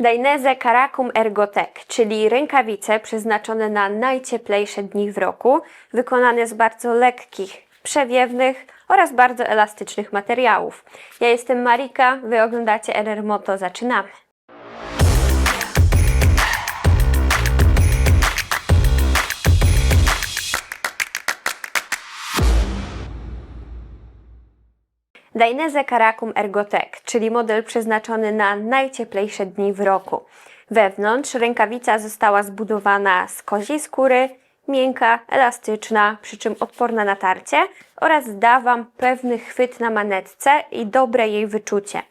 Dainese Caracum Ergotech, czyli rękawice przeznaczone na najcieplejsze dni w roku, wykonane z bardzo lekkich, przewiewnych oraz bardzo elastycznych materiałów. Ja jestem Marika, wy oglądacie RR Moto, zaczynamy. Dainese Caracum Ergotech, czyli model przeznaczony na najcieplejsze dni w roku. Wewnątrz rękawica została zbudowana z koziej skóry, miękka, elastyczna, przy czym odporna na tarcie oraz da Wam pewny chwyt na manetce i dobre jej wyczucie.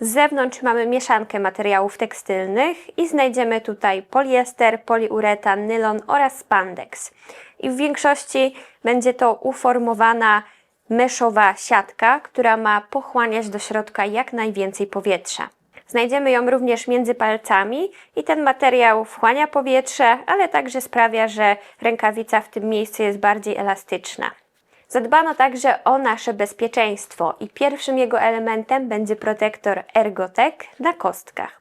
Z zewnątrz mamy mieszankę materiałów tekstylnych i znajdziemy tutaj poliester, poliuretan, nylon oraz spandex. I w większości będzie to uformowana meszowa siatka, która ma pochłaniać do środka jak najwięcej powietrza. Znajdziemy ją również między palcami i ten materiał wchłania powietrze, ale także sprawia, że rękawica w tym miejscu jest bardziej elastyczna. Zadbano także o nasze bezpieczeństwo i pierwszym jego elementem będzie protektor Ergotech na kostkach.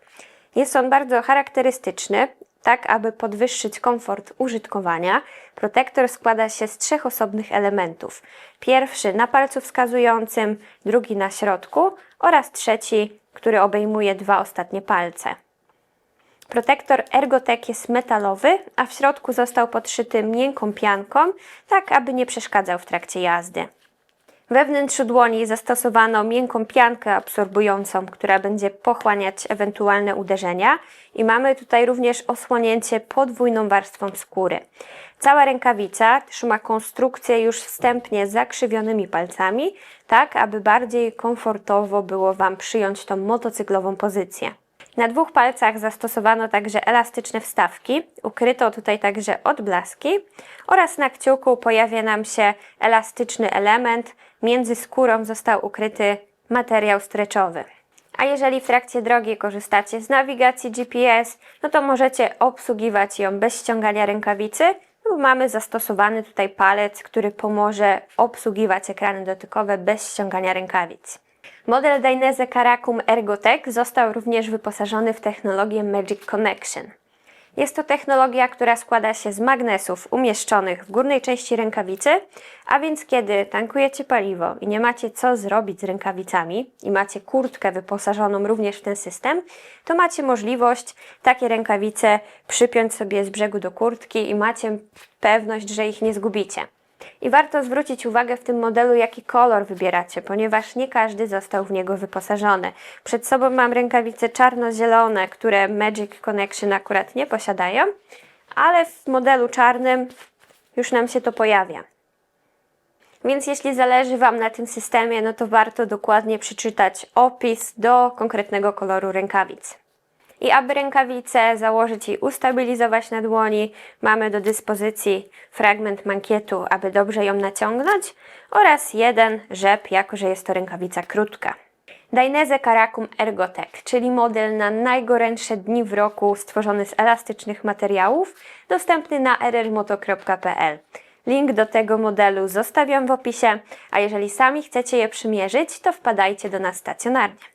Jest on bardzo charakterystyczny, tak aby podwyższyć komfort użytkowania. Protektor składa się z trzech osobnych elementów. Pierwszy na palcu wskazującym, drugi na środku oraz trzeci, który obejmuje dwa ostatnie palce. Protektor Ergotech jest metalowy, a w środku został podszyty miękką pianką, tak aby nie przeszkadzał w trakcie jazdy. We wnętrzu dłoni zastosowano miękką piankę absorbującą, która będzie pochłaniać ewentualne uderzenia i mamy tutaj również osłonięcie podwójną warstwą skóry. Cała rękawica trzyma konstrukcję już wstępnie zakrzywionymi palcami, tak aby bardziej komfortowo było Wam przyjąć tą motocyklową pozycję. Na dwóch palcach zastosowano także elastyczne wstawki, ukryto tutaj także odblaski oraz na kciuku pojawia nam się elastyczny element, między skórą został ukryty materiał streczowy. A jeżeli w trakcie drogi korzystacie z nawigacji GPS, no to możecie obsługiwać ją bez ściągania rękawicy, bo mamy zastosowany tutaj palec, który pomoże obsługiwać ekrany dotykowe bez ściągania rękawic. Model Dainese Caracum Ergotech został również wyposażony w technologię Magic Connection. Jest to technologia, która składa się z magnesów umieszczonych w górnej części rękawicy, a więc kiedy tankujecie paliwo i nie macie co zrobić z rękawicami i macie kurtkę wyposażoną również w ten system, to macie możliwość takie rękawice przypiąć sobie z brzegu do kurtki i macie pewność, że ich nie zgubicie. I warto zwrócić uwagę w tym modelu, jaki kolor wybieracie, ponieważ nie każdy został w niego wyposażony. Przed sobą mam rękawice czarno-zielone, które Magic Connection akurat nie posiadają, ale w modelu czarnym już nam się to pojawia. Więc jeśli zależy Wam na tym systemie, no to warto dokładnie przeczytać opis do konkretnego koloru rękawic. I aby rękawicę założyć i ustabilizować na dłoni, mamy do dyspozycji fragment mankietu, aby dobrze ją naciągnąć oraz jeden rzep, jako że jest to rękawica krótka. Dainese Caracum Ergotech, czyli model na najgorętsze dni w roku stworzony z elastycznych materiałów, dostępny na rrmoto.pl. Link do tego modelu zostawiam w opisie, a jeżeli sami chcecie je przymierzyć, to wpadajcie do nas stacjonarnie.